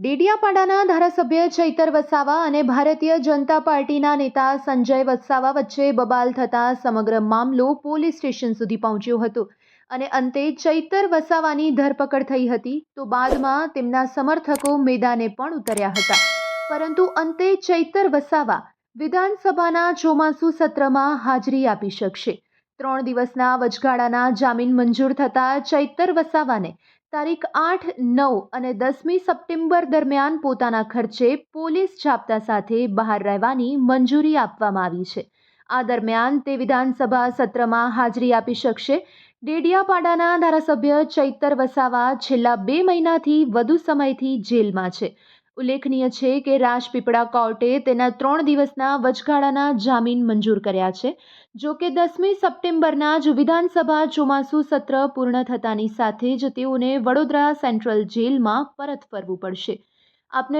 ડેડિયાપાડાના ધારાસભ્ય ચૈતર વસાવા અને ભારતીય જનતા પાર્ટીના નેતા સંજય વસાવા વચ્ચે બબાલ થતા સમગ્ર મામલો પોલીસ સ્ટેશન સુધી પહોંચ્યો હતો. અને અંતે ચૈતર વસાવાની ધરપકડ થઈ હતી તો બાદમાં તેમના સમર્થકો મેદાને પણ ઉતર્યા હતા. પરંતુ અંતે ચૈતર વસાવા વિધાનસભાના ચોમાસુ સત્રમાં હાજરી આપી શકશે. ત્રણ દિવસના વચગાળાના જામીન મંજૂર થતાં ચૈતર વસાવાને તારીખ આઠ, નવ અને દસમી સપ્ટેમ્બર દરમિયાન પોતાના ખર્ચે પોલીસ જાપ્તા સાથે બહાર રહેવાની મંજૂરી આપવામાં આવી છે. આ દરમિયાન તે વિધાનસભા સત્રમાં હાજરી આપી શકશે. ડેડિયાપાડાના ધારાસભ્ય ચૈતર વસાવા છેલ્લા બે મહિનાથી વધુ સમયથી જેલમાં છે. ઉલ્લેખનીય છે કે રાજપીપળા કોર્ટે તેના ત્રણ દિવસના વચગાળાના જામીન મંજૂર કર્યા છે, જો કે દસમી સપ્ટેમ્બરના જ વિધાનસભા ચોમાસુ સત્ર પૂર્ણ થતાની સાથે જ તેઓને વડોદરા સેન્ટ્રલ જેલમાં પરત ફરવું પડશે. આપને